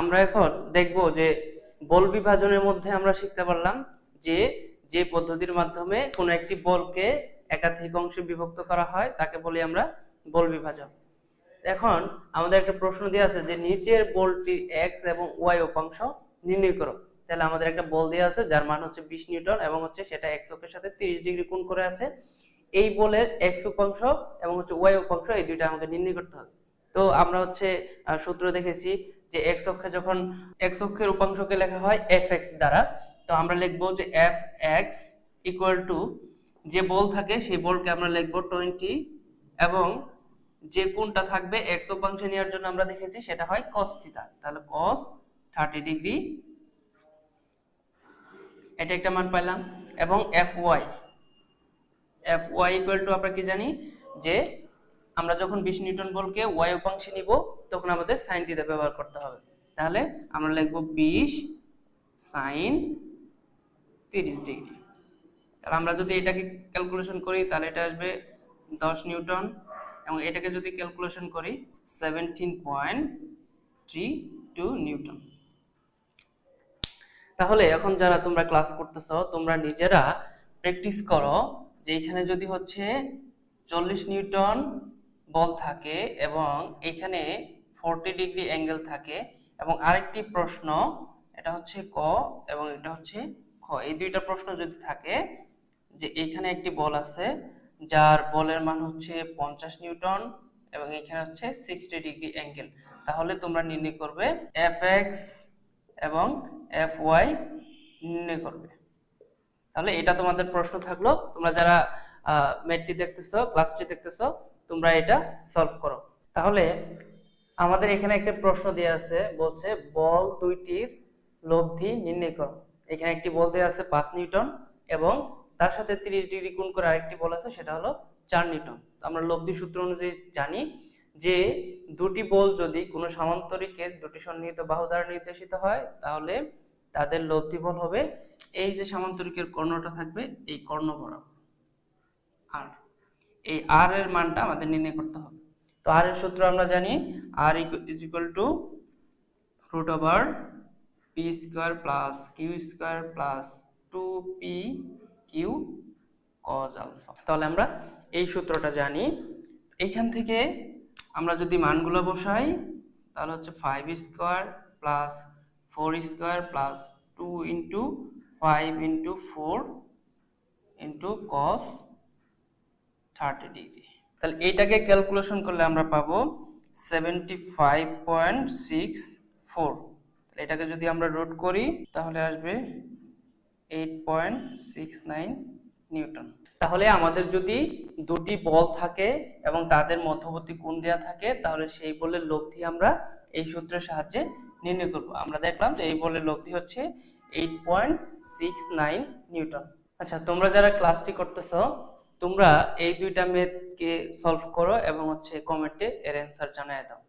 আমরা এখন দেখব যে বল বিভাজনের মধ্যে আমরা শিখতে পারলাম যে যে পদ্ধতির মাধ্যমে কোনো একটি বলকে একাধিক অংশে বিভক্ত করা হয়, তাকে বলি আমরা বল বিভাজন। এখন আমাদের একটা প্রশ্ন দেওয়া আছে যে, নিচের বলটির এক্স এবং ওয়াই উপাংশ নির্ণয় করো। তাহলে আমাদের একটা বল দেওয়া আছে, যার মান হচ্ছে বিশ নিউটন এবং হচ্ছে সেটা এক্স অক্ষের সাথে তিরিশ ডিগ্রি কোণ করে আছে। এই বলের এক্স উপাংশ এবং হচ্ছে ওয়াই উপাংশ এই দুইটা আমাকে নির্ণয় করতে হবে। তো আমরা হচ্ছে সূত্র দেখেছি যে এক্স অক্ষে যখন এক্স অক্ষের উপাংশকে লেখা হয় এফ এক্স দ্বারা, তো আমরা লিখব যে এফ এক্স ইকুয়াল টু যে বল থাকে সেই বলকে আমরা লিখব টোয়েন্টি এবং যে কোনটা থাকবে এক্স উপাংশে নেওয়ার জন্য আমরা দেখেছি সেটা হয় cos থিটা তাহলে কস থার্টি ডিগ্রি এটা একটা মান পাইলাম। এবং F Y F Y equal to আমরা কি জানি? যে আমরা যখন বিশ নিউটন বলকে ওয়াই উপাংশে নিব, তখন আমাদের সাইন থিটা ব্যবহার করতে হবে। তাহলে আমরা লিখব বিশ সাইন তিরিশ ডিগ্রি। তাহলে আমরা যদি এটাকে ক্যালকুলেশন করি, তাহলে এটা আসবে দশ নিউটন এবং এটাকে যদি ক্যালকুলেশন করি seventeen point three two newton. তাহলে এখন যারা তোমরা ক্লাস করতেছো, তোমরা নিজেরা প্র্যাকটিস করো যে এখানে যদি হচ্ছে চল্লিশ নিউটন বল থাকে এবং এখানে ফোরটি ডিগ্রি অ্যাঙ্গেল থাকে এবং আরেকটি প্রশ্ন, এটা হচ্ছে ক এবং এটা হচ্ছে খ এই দুইটা প্রশ্ন যদি থাকে যে এখানে একটি বল আছে, যার বলের মান হচ্ছে পঞ্চাশ নিউটন এবং এখানে হচ্ছে সিক্সটি ডিগ্রি অ্যাঙ্গেল তাহলে তোমরা নির্ণয় করবে এফ এক্স এবং এফ ওয়াই নির্ণয় করবে। তাহলে এটা তোমাদের প্রশ্ন থাকল। তোমরা যারা ম্যাটটি দেখতেছো ক্লাসটি দেখতেছো তোমরা এটা সলভ করো। তাহলে আমাদের এখানে একটা প্রশ্ন দেওয়া আছে, বলছে বল দুইটির লব্ধি নির্ণয় করো। এখানে একটি বল দেওয়া আছে পাঁচ নিউটন এবং তার সাথে তিরিশ ডিগ্রি কোণ করে আরেকটি বল আছে, সেটা হলো চার নিউটন। আমরা লব্ধি সূত্র অনুযায়ী জানি যে দুটি বল যদি কোনো সামান্তরিকের দুটি সন্নিহিত বাহু দ্বারা নির্দেশিত হয়, তাহলে তাদের লব্ধি বল হবে এই যে সামান্তরিকের কর্ণটা থাকবে এই কর্ণ বরাবর। আর এই আর এর মানটা আমাদের নির্ণয় করতে হবে। তো আর এর সূত্র আমরা জানি R is equal to root over P square plus Q square plus two P Q cos alpha তাহলে আমরা এই সূত্রটা জানি। এইখান থেকে আমরা যদি মানগুলো বসাই, তাহলে হচ্ছে five square plus four square plus two into five into four into cos thirty degree তাহলে এইটাকে ক্যালকুলেশন করলে আমরা পাবো seventy five point six four এটাকে যদি আমরা রুট করি, তাহলে আসবে eight point six nine newton. তাহলে আমাদের যদি দুটি বল থাকে এবং তাদের মধ্যবর্তী কোণ দেওয়া থাকে, তাহলে সেই বলের লব্ধি আমরা এই সূত্রের সাহায্যে নির্ণয় করব। আমরা দেখলাম যে এই বলের লব্ধি হচ্ছে eight point six nine newton. আচ্ছা তোমরা যারা ক্লাসটি করতেছো তোমরা এই দুইটা মেথকে সলভ করো এবং হচ্ছে কমেন্টে এর অ্যান্সার জানায় দাও।